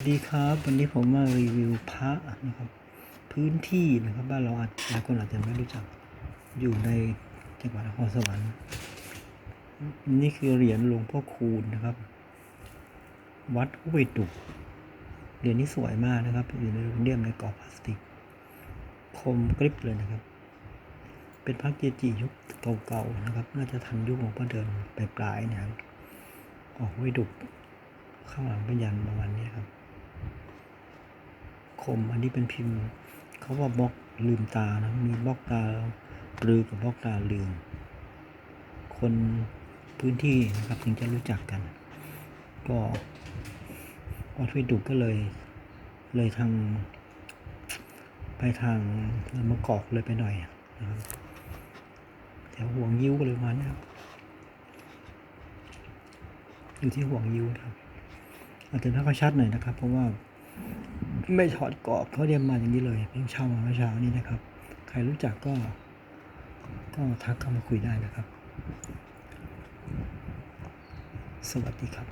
สวัสดีครับวันนี้ผมมารีวิวพระนะครับพื้นที่นะครับบ้านเราอาจหลายคนอาจจะไม่รู้จักอยู่ในจังหวัดนครสวรรค์นี่คือเหรียญหลวงพ่อคูณนะครับ วัดห้วยตุกเหรียญนี้สวยมากนะครับ อยู่ในเดียมในกรอบพลาสติก คมกริบเลยนะครับ เป็นพระเกจิยุคเก่าๆนะครับ น่าจะทันยุคหลวงพ่อเดินปลายๆนะครับออกห้วยดุกข้างหลังเป็นยันประมาณนี้ครับ คม อันนี้เป็นพิมพ์เขาว่าบล็อกลืมตานะมีบล็อกตาปลือกับบล็อกตาลืม คนพื้นที่นะครับถึงจะรู้จักกัน ก็วัดห้วยดุกก็เลย เลยทาง ไปทางมะกอกเลยไปหน่อยนะครับแถวห่วงยิ้วเลยมาณนี้ครับอยู่ที่ห่วงยิ้วครับอาจจะไม่ค่อยชัดหน่อยนะครับ เพราะว่า ไม่ถอดกรอบเขาเรียนมาอย่างนี้เลยเพิ่งเช่ามาเมื่อเช้านี้นะครับ ใครรู้จักก็ ก็ทักเข้ามาคุยได้นะครับ สวัสดีครับ